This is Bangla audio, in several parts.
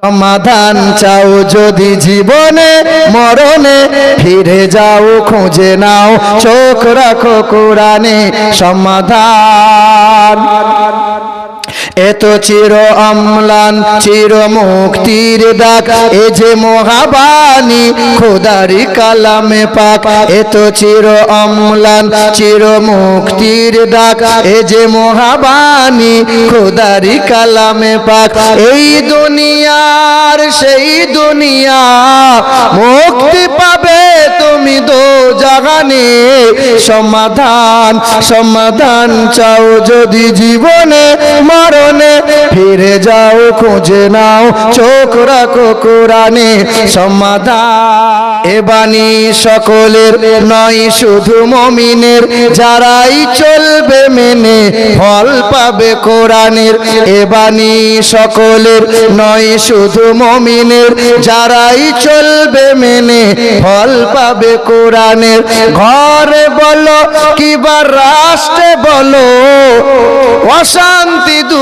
সমাধান চাও যদি জীবনে, মরণে ফিরে যাও, খুঁজে নাও, চোখ রাখো কোরআনে সমাধান। এত চির অম্লান, চির মুক্তির ডাক, এ যে মহাবাণী, খোদারি কালামে পাক। এত চির অম্লান, চির মুক্তির ডাক, এ যে মহাবাণী, খোদারি কালামে পাক। এই দুনিয়ার সেই দুনিয়া মুক্তি পাবে তুমি দো জাগানে। সমাধান সমাধান চাও যদি জীবনে, মরণে। ফিরে যাও, খুঁজে নাও, চোখ রাখো কোরআনে। সমাধান। এ সকলের নয়, শুধু মমিনের। যারাই চলবে মেনে, ফল পাবে কোরআনের। এ সকলের নয়, শুধু মমিনের। যারাই চলবে মেনে, ফল পাবে কোরআনের। ঘরে বলো কিবা রাষ্ট্রে বলো, অশান্তি দূর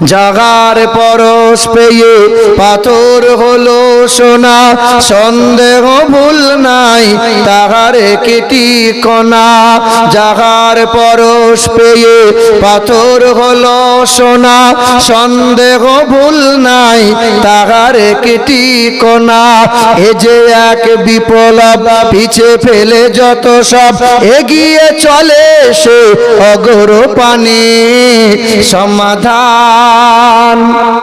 জাগার পরশ পেয়ে পাথর হলো সোনা, সন্দেহ ভুল নাই তাহারে কেটি কণা। জাগার পরশ পেয়ে পাথর হলো সোনা, সন্দেহ ভুল তাহারে কেটি কোনা এ যে এক বিপ্লব, পিছে ফেলে যত সব, এগিয়ে চলে সে অগর পানি সমাধান।